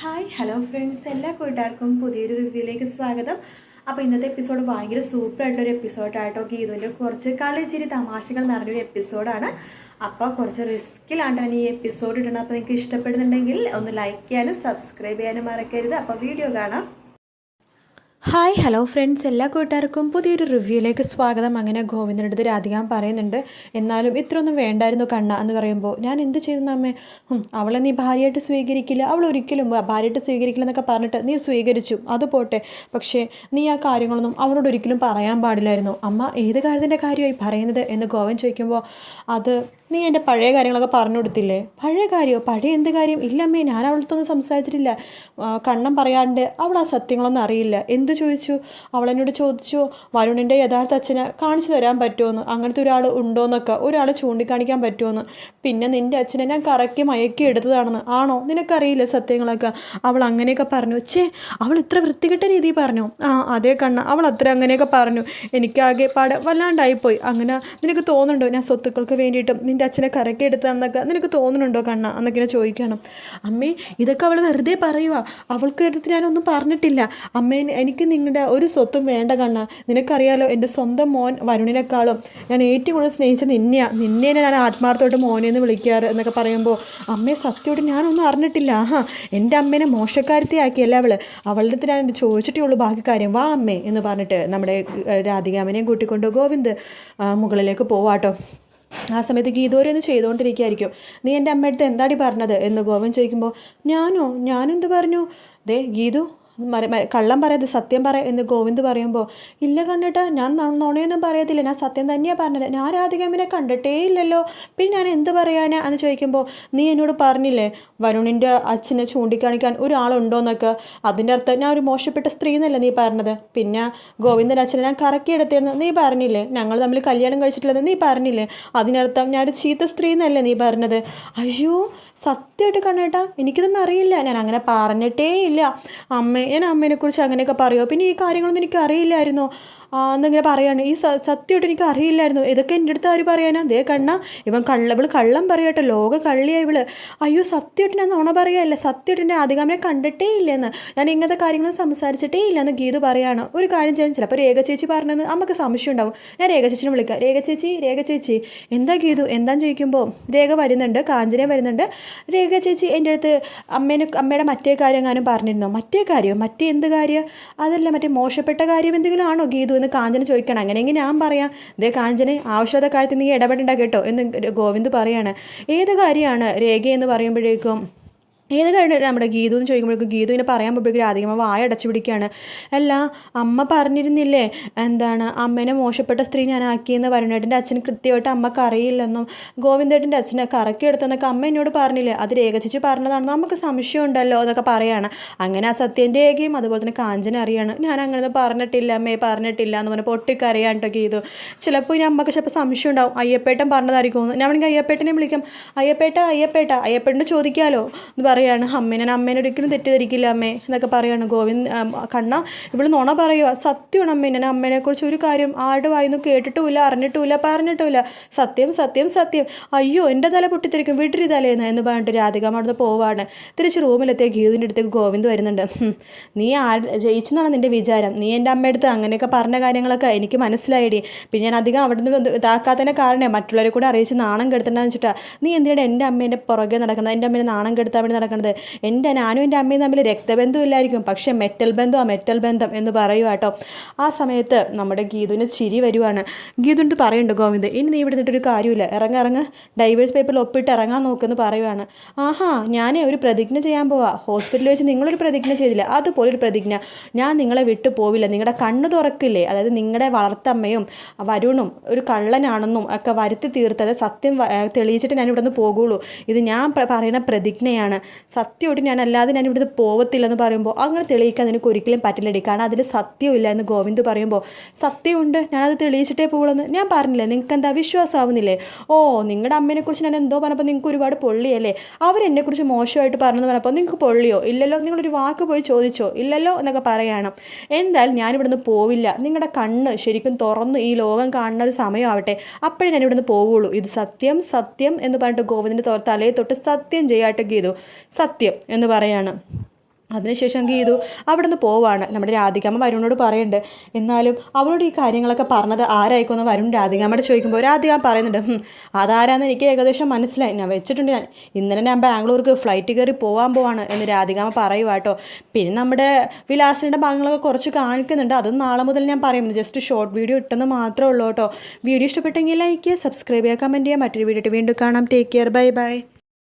Hi hello friends എല്ലാ കൂട്ടുകാർക്കും പുതിയൊരു റിവ്യൂയിലേക്ക് സ്വാഗതം. അപ്പോൾ ഇന്നത്തെ എപ്പിസോഡ് ഭയങ്കര സൂപ്പർ ആയിട്ടൊരു എപ്പിസോഡായിട്ടോ ഗീതുവിന്റെ കുറച്ച് കളിച്ചിരി തമാശകൾ നിറഞ്ഞൊരു എപ്പിസോഡാണ് അപ്പോൾ കുറച്ച് റിസ്ക്കിലാണ് ഈ എപ്പിസോഡ് ഇടണം. അപ്പോൾ നിങ്ങൾക്ക് ഇഷ്ടപ്പെടുന്നുണ്ടെങ്കിൽ ഒന്ന് ലൈക്ക് ചെയ്യാനും സബ്സ്ക്രൈബ് ചെയ്യാനും മറക്കരുത്. അപ്പോൾ വീഡിയോ കാണാം. ഹായ് ഹലോ ഫ്രണ്ട്സ് എല്ലാ കൂട്ടുകാർക്കും പുതിയൊരു റിവ്യൂയിലേക്ക് സ്വാഗതം. അങ്ങനെ ഗോവിന്ദന്റെ അടുത്ത് രാധികാൻ പറയുന്നുണ്ട്. എന്നാലും ഇത്രയൊന്നും വേണ്ടായിരുന്നു കണ്ണ എന്ന് പറയുമ്പോൾ ഞാൻ എന്ത് ചെയ്തു അമ്മേ? അവളെ നീ ഭാര്യയായിട്ട് സ്വീകരിക്കില്ല. അവൾ ഒരിക്കലും ഭാര്യയായിട്ട് സ്വീകരിക്കില്ല എന്നൊക്കെ പറഞ്ഞിട്ട് നീ സ്വീകരിച്ചു. അത് പോട്ടെ. പക്ഷേ നീ ആ കാര്യങ്ങളൊന്നും അവളോട് ഒരിക്കലും പറയാൻ പാടില്ലായിരുന്നു. അമ്മ ഏത് കാര്യത്തിന്റെ കാര്യമായി പറയുന്നത് എന്ന് ഗോവൻ ചോദിക്കുമ്പോൾ അത് നീ എന്റെ പഴയ കാര്യങ്ങളൊക്കെ പറഞ്ഞു കൊടുത്തില്ലേ? പഴയ കാര്യമോ പഴയ എന്ത് കാര്യം? ഇല്ലമ്മേ ഞാൻ അവളടുത്തൊന്നും സംസാരിച്ചിട്ടില്ല. കണ്ണം പറയാണ്ട് അവൾ ആ സത്യങ്ങളൊന്നും അറിയില്ല. എന്ത് ചോദിച്ചു? അവൾ എന്നോട് ചോദിച്ചു വരുണിന്റെ യഥാർത്ഥ അച്ഛനെ കാണിച്ചു തരാൻ പറ്റുമെന്ന്? അങ്ങനത്തെ ഒരാൾ ഉണ്ടോയെന്നൊക്കെ ഒരാൾ ചൂണ്ടിക്കാണിക്കാൻ പറ്റുമെന്ന്? പിന്നെ നിന്റെ അച്ഛനെ ഞാൻ കറക്കി മയക്കി എടുത്തതാണെന്ന്. ആണോ? നിനക്കറിയില്ല സത്യങ്ങളൊക്കെ? അവൾ അങ്ങനെയൊക്കെ പറഞ്ഞു. ചേ അവൾ ഇത്ര വൃത്തികെട്ട രീതിയിൽ പറഞ്ഞു. ആ അതേ കണ്ണ. അവൾ അത്ര അങ്ങനെയൊക്കെ പറഞ്ഞു. എനിക്കാകെ പാടെ വല്ലാണ്ടായിപ്പോയി. അങ്ങനെ നിനക്ക് തോന്നുന്നുണ്ടോ? ഞാൻ സ്വത്തുക്കൾക്ക് വേണ്ടിയിട്ടും നിന്റെ അച്ഛനെ കരക്കി എടുത്താണെന്നൊക്കെ നിനക്ക് തോന്നുന്നുണ്ടോ കണ്ണ? എന്നൊക്കെ ചോദിക്കണം അമ്മേ ഇതൊക്കെ അവൾ വെറുതെ പറയുക അവൾക്ക് എടുത്ത് ഞാനൊന്നും പറഞ്ഞിട്ടില്ല. അമ്മേ എനിക്ക് നിങ്ങളുടെ ഒരു സ്വത്തും വേണ്ട കണ്ണ. നിനക്കറിയാലോ എന്റെ സ്വന്തം മോൻ വരുണിനേക്കാളും ഞാൻ ഏറ്റവും കൂടുതൽ സ്നേഹിച്ച നിന്നെയാണ് നിന്നെ ഞാൻ ആത്മാർത്ഥമായിട്ട് മോനെ എന്ന് വിളിക്കാറ് എന്നൊക്കെ പറയുമ്പോൾ അമ്മയെ സത്യമായിട്ട് ഞാനൊന്നും അറിഞ്ഞിട്ടില്ല. ആഹാ എന്റെ അമ്മേനെ മോശക്കാരത്തെ ആക്കിയല്ല അവൾ അവളുടെ ഞാൻ ചോദിച്ചിട്ടേ ഉള്ളൂ ബാക്കി കാര്യം. വാ അമ്മേ എന്ന് പറഞ്ഞിട്ട് നമ്മുടെ രാധികാമനെയും കൂട്ടിക്കൊണ്ട് ഗോവിന്ദ് മുകളിലേക്ക് പോവാട്ടോ. ആ സമയത്ത് ഗീതോരൊന്ന് ചെയ്തുകൊണ്ടിരിക്കുകയായിരിക്കും നീ എന്റെ അമ്മയടുത്ത് എന്താടി പറഞ്ഞത്? എന്ന് ഗോവൻ ചോദിക്കുമ്പോൾ ഞാനോ? ഞാനെന്ത് പറഞ്ഞു? ദേ ഗീതു കള്ളം പറയാതെ സത്യം പറ എന്ന് ഗോവിന്ദ് പറയുമ്പോൾ ഇല്ല കണ്ടിട്ട് ഞാൻ നുണയൊന്നും പറയത്തില്ല ഞാൻ സത്യം തന്നെയാണ് പറഞ്ഞത്. ഞാൻ രാധികമ്മിനെ കണ്ടിട്ടേ ഇല്ലല്ലോ പിന്നെ ഞാൻ എന്ത് പറയാനാ? എന്ന് ചോദിക്കുമ്പോൾ നീ എന്നോട് പറഞ്ഞില്ലേ വരുണിന്റെ അച്ഛനെ ചൂണ്ടിക്കാണിക്കാൻ ഒരാളുണ്ടോയെന്നൊക്കെ അതിന്റെ അർത്ഥം ഞാൻ ഒരു മോശപ്പെട്ട സ്ത്രീ എന്നല്ല നീ പറഞ്ഞത്? പിന്നെ ഗോവിന്ദന്റെ അച്ഛനെ ഞാൻ കറക്കിയെടുത്തിരുന്നു നീ പറഞ്ഞില്ലേ? ഞങ്ങൾ തമ്മിൽ കല്യാണം കഴിച്ചിട്ടുള്ളത് നീ പറഞ്ഞില്ലേ? അതിനർത്ഥം ഞാൻ ഒരു ചീത്ത സ്ത്രീ എന്നല്ലേ നീ പറഞ്ഞത്? അയ്യോ സത്യമായിട്ട് കണ്ണേട്ടാ എനിക്കിതൊന്നും അറിയില്ല. ഞാൻ അങ്ങനെ പറഞ്ഞിട്ടേ ഇല്ല അമ്മ ഞാൻ അമ്മേനെക്കുറിച്ച് അങ്ങനെയൊക്കെ പറയുമോ പിന്നെ ഈ കാര്യങ്ങളൊന്നും എനിക്ക് അറിയില്ലായിരുന്നോ എന്നിങ്ങനെ പറയാണ്. ഈ സത്യമായിട്ട് എനിക്ക് അറിയില്ലായിരുന്നു. ഇതൊക്കെ എന്റെ അടുത്ത് ആര് പറയാനാ? ദേ കണ്ണ ഇവൻ കള്ള ഇവൾ കള്ളം പറയട്ടെ ലോക കള്ളിയാ ഇവൾ. അയ്യോ സത്യമായിട്ട് ഞാൻ നുണ പറയാല്ല? സത്യമായിട്ട് എന്റെ ആദ്യകാമനെ കണ്ടിട്ടേ ഇല്ലെന്ന്. ഞാൻ ഇങ്ങനത്തെ കാര്യങ്ങളൊന്നും സംസാരിച്ചിട്ടേ ഇല്ലെന്ന് ഗീതു പറയാണ്. ഒരു കാര്യം ചെയ്യാൻ ചിലപ്പോൾ രേഖ ചേച്ചി പറഞ്ഞെന്ന് നമുക്ക് സംശയം ഉണ്ടാവും. ഞാൻ രേഖ ചേച്ചിനെ വിളിക്കാം. രേഖ ചേച്ചി രേഖ ചേച്ചി. എന്താ ഗീതു? എന്താന്ന് ചോദിക്കുമ്പോൾ രേഖ വരുന്നുണ്ട് കാഞ്ചന വരുന്നുണ്ട്. രേഖ ചേച്ചി എന്റെ അടുത്ത് അമ്മേനെ അമ്മയുടെ മറ്റേ കാര്യം എങ്ങാനും പറഞ്ഞിരുന്നോ? മറ്റേ കാര്യം? മറ്റേ എന്ത് കാര്യം? അതല്ല മറ്റേ മോശപ്പെട്ട കാര്യം എന്തെങ്കിലും ആണോ ഗീതു എന്ന് കാഞ്ചന ചോദിക്കണം. അങ്ങനെയെങ്കിൽ ഞാൻ പറയാം ദേ കാഞ്ചന ആവശ്യത കാര്യത്തിൽ നീ ഇടപെടേണ്ട കേട്ടോ എന്ന് ഗോവിന്ദ് പറയാണ്. ഏത് കാര്യമാണ് രേഖ എന്ന് പറയുമ്പോഴേക്കും ഏത് കാര്യം നമ്മുടെ ഗീതു എന്ന് ചോദിക്കുമ്പോഴേക്കും ഗീതു ഇങ്ങനെ പറയാൻ പോകുമ്പോഴേക്കും രാധികമ്മ വായ അടച്ചു പിടിക്കുകയാണ്. അല്ല അമ്മ പറഞ്ഞിരുന്നില്ലേ? എന്താണ്? അമ്മേനെ മോശപ്പെട്ട സ്ത്രീ ഞാൻ ആക്കിയെന്ന് വരുണേട്ടന്റെ അച്ഛന് കൃത്യമായിട്ട് അമ്മയ്ക്ക് അറിയില്ലെന്നും ഗോവിന്ദേട്ടന്റെ അച്ഛനെ കറക്കിയെടുത്തെന്നൊക്കെ അമ്മ എന്നോട് പറഞ്ഞില്ലേ? അത് രേഖച്ചിച്ച് പറഞ്ഞതാണ് നമുക്ക് സംശയം ഉണ്ടല്ലോ എന്നൊക്കെ പറയാണ്. അങ്ങനെ ആ സത്യന്റെ രേഖയും അതുപോലെ തന്നെ കാഞ്ചന അറിയാണ്. ഞാൻ അങ്ങനെ പറഞ്ഞിട്ടില്ല അമ്മയെ പറഞ്ഞിട്ടില്ല എന്ന് പറഞ്ഞാൽ പൊട്ടിക്കറിയാൻ കേട്ടോ ഗീതു. ചിലപ്പോൾ ഇനി അമ്മയ്ക്ക് ചിലപ്പോൾ സംശയം ഉണ്ടാവും അയ്യപ്പേട്ടൻ പറഞ്ഞതായിരിക്കും ഞാൻ വേണമെങ്കിൽ അയ്യപ്പേട്ടനെ വിളിക്കാം. അയ്യപ്പേട്ട അയ്യപ്പേട്ട അയ്യപ്പേട്ടന്റെ ചോദിക്കാമല്ലോ എന്ന് പറയാണ് അമ്മേനെ അമ്മേനെ ഒരിക്കലും തെറ്റിദ്ധരിക്കില്ല അമ്മേ എന്നൊക്കെ പറയാണ് ഗോവിന്ദ് കണ്ണ. ഇവൾ നുണ പറയുക സത്യമാണ് അമ്മേനെ കുറിച്ച് ഒരു കാര്യം ആരുടെ വായിന്നും കേട്ടിട്ടുമില്ല അറിഞ്ഞിട്ടുമില്ല പറഞ്ഞിട്ടുമില്ല. സത്യം സത്യം സത്യം. അയ്യോ എന്റെ തല പൊട്ടിത്തെറിക്കും വീട്ടിൽ തലേന്ന് എന്ന് പറഞ്ഞിട്ട് രാധിക അവിടുന്ന് പോവാണ്. തിരിച്ച് റൂമിലെത്തിയ ഗീതുവിന്റെ അടുത്തേക്ക് ഗോവിന്ദ് വരുന്നുണ്ട്. നീ ആ ജയിച്ചെന്നാണ് നിന്റെ വിചാരം. നീ എന്റെ അമ്മയടുത്ത് അങ്ങനെയൊക്കെ പറഞ്ഞ കാര്യങ്ങളൊക്കെ എനിക്ക് മനസ്സിലായിടി. പിന്നെ ഞാൻ അധികം അവിടെ നിന്ന് ഇതാക്കാത്തതിന്റെ കാരണം മറ്റുള്ളവരെ കൂടെ അറിയിച്ച് നാണം കെടുത്തണ്ടെന്ന് വെച്ചിട്ടാണ് നീ എന്തിനാണ് എന്റെ അമ്മേന്റെ പുറകെ നടക്കുന്നത്? എന്റെ അമ്മേനെ നാണം കെടുത്താൻ വേണ്ടി നടക്കുന്നത്. എന്റെ നാനും എന്റെ അമ്മയും തമ്മിൽ രക്തബന്ധം ഇല്ലായിരിക്കും പക്ഷേ മെറ്റൽ ബന്ധം ആ മെറ്റൽ ബന്ധം എന്ന് പറയുക കേട്ടോ. ആ സമയത്ത് നമ്മുടെ ഗീതുവിന് ചിരി വരുവാണ്. ഗീതുണ്ട് പറയുന്നുണ്ട് ഗോവിന്ദ് ഇനി നീ ഇവിടെ നിന്നിട്ടൊരു കാര്യമില്ല. ഇറങ്ങ ഇറങ്ങ്. ഡൈവേഴ്സ് പേപ്പറിൽ ഒപ്പിട്ട് ഇറങ്ങാൻ നോക്കുമെന്ന് പറയുവാണ്. ആഹാ ഞാൻ ഒരു പ്രതിജ്ഞ ചെയ്യാൻ പോവാ. ഹോസ്പിറ്റലിൽ വെച്ച് നിങ്ങളൊരു പ്രതിജ്ഞ ചെയ്തില്ല. അതുപോലെ ഒരു പ്രതിജ്ഞ. ഞാൻ നിങ്ങളെ വിട്ടു പോവില്ല. നിങ്ങളുടെ കണ്ണ് തുറക്കില്ലേ? അതായത് നിങ്ങളുടെ വളർത്തമ്മയും വരുണും ഒരു കള്ളനാണെന്നും ഒക്കെ വരുത്തി തീർത്തത് സത്യം തെളിയിച്ചിട്ട് ഞാൻ ഇവിടെ നിന്ന് പോകുള്ളൂ. ഇത് ഞാൻ പറയുന്ന പ്രതിജ്ഞയാണ്. സത്യമായിട്ട് ഞാൻ അല്ലാതെ ഞാൻ ഇവിടുന്ന് പോവത്തില്ലെന്ന് പറയുമ്പോൾ അങ്ങനെ തെളിയിക്കാൻ നിനക്ക് ഒരിക്കലും പറ്റില്ലടി കാരണം അതിൽ സത്യമില്ല എന്ന് ഗോവിന്ദ് പറയുമ്പോൾ. സത്യമുണ്ട് ഞാനത് തെളിയിച്ചിട്ടേ പോകുള്ളൂ ഞാൻ പറഞ്ഞില്ലേ നിങ്ങൾക്ക് എന്താ വിശ്വാസമാവുന്നില്ലേ ഓ നിങ്ങളുടെ അമ്മേനെക്കുറിച്ച് ഞാൻ എന്തോ പറഞ്ഞപ്പോൾ നിങ്ങൾക്ക് ഒരുപാട് പൊള്ളിയല്ലേ? അവരെന്നെക്കുറിച്ച് മോശമായിട്ട് പറഞ്ഞെന്ന് പറഞ്ഞപ്പോൾ നിങ്ങൾക്ക് പൊള്ളിയോ? ഇല്ലല്ലോ നിങ്ങളൊരു വാക്ക് പോയി ചോദിച്ചോ? ഇല്ലല്ലോ എന്നൊക്കെ പറയണം. എന്തായാലും ഞാനിവിടുന്ന് പോവില്ല. നിങ്ങളുടെ കണ്ണ് ശരിക്കും തുറന്ന് ഈ ലോകം കാണുന്ന ഒരു സമയമാവട്ടെ. അപ്പോഴേ ഞാൻ ഇവിടുന്ന് പോവുള്ളൂ. ഇത് സത്യം സത്യം എന്ന് പറഞ്ഞിട്ട് ഗോവിന്ദിന്റെ തലയെ തൊട്ട് സത്യം ചെയ്യാട്ടൊക്കെ ഗീതു സത്യം എന്ന് പറയാണ്. അതിനുശേഷം ഗീതു അവിടെ നിന്ന് പോവാണ്. നമ്മുടെ രാധികാമ്മ വരുണിനോട് പറയുന്നുണ്ട് എന്നാലും അവളോട് ഈ കാര്യങ്ങളൊക്കെ പറഞ്ഞത് ആരായിക്കോന്ന് വരുൺ രാധികാമ്മയോട് ചോദിക്കുമ്പോൾ രാധികാമ പറയുന്നുണ്ട് "ഹും, അതാരാന്ന് എനിക്ക് ഏകദേശം മനസ്സിലായി. ഞാൻ വെച്ചിട്ടുണ്ട് ഞാൻ. ഇന്നലെ ഞാൻ ബാംഗ്ലൂർക്ക് ഫ്ലൈറ്റ് കയറി പോകാൻ പോവാണ് എന്ന് രാധികാമ പറയുക കേട്ടോ പിന്നെ നമ്മുടെ വിലാസിന്റെ ഭാഗങ്ങളൊക്കെ കുറച്ച് കാണിക്കുന്നുണ്ട്. അതും നാളെ മുതൽ ഞാൻ പറയുന്നത് ജസ്റ്റ് ഷോർട്ട് വീഡിയോ ഇട്ടെന്ന് മാത്രമേ ഉള്ളൂ കേട്ടോ വീഡിയോ ഇഷ്ടപ്പെട്ടെങ്കിൽ ലൈക്ക് ചെയ്യുക സബ്സ്ക്രൈബ് ചെയ്യുക കമന്റ് ചെയ്യുക. മറ്റൊരു വീഡിയോ വീണ്ടും കാണാം. Take care bye bye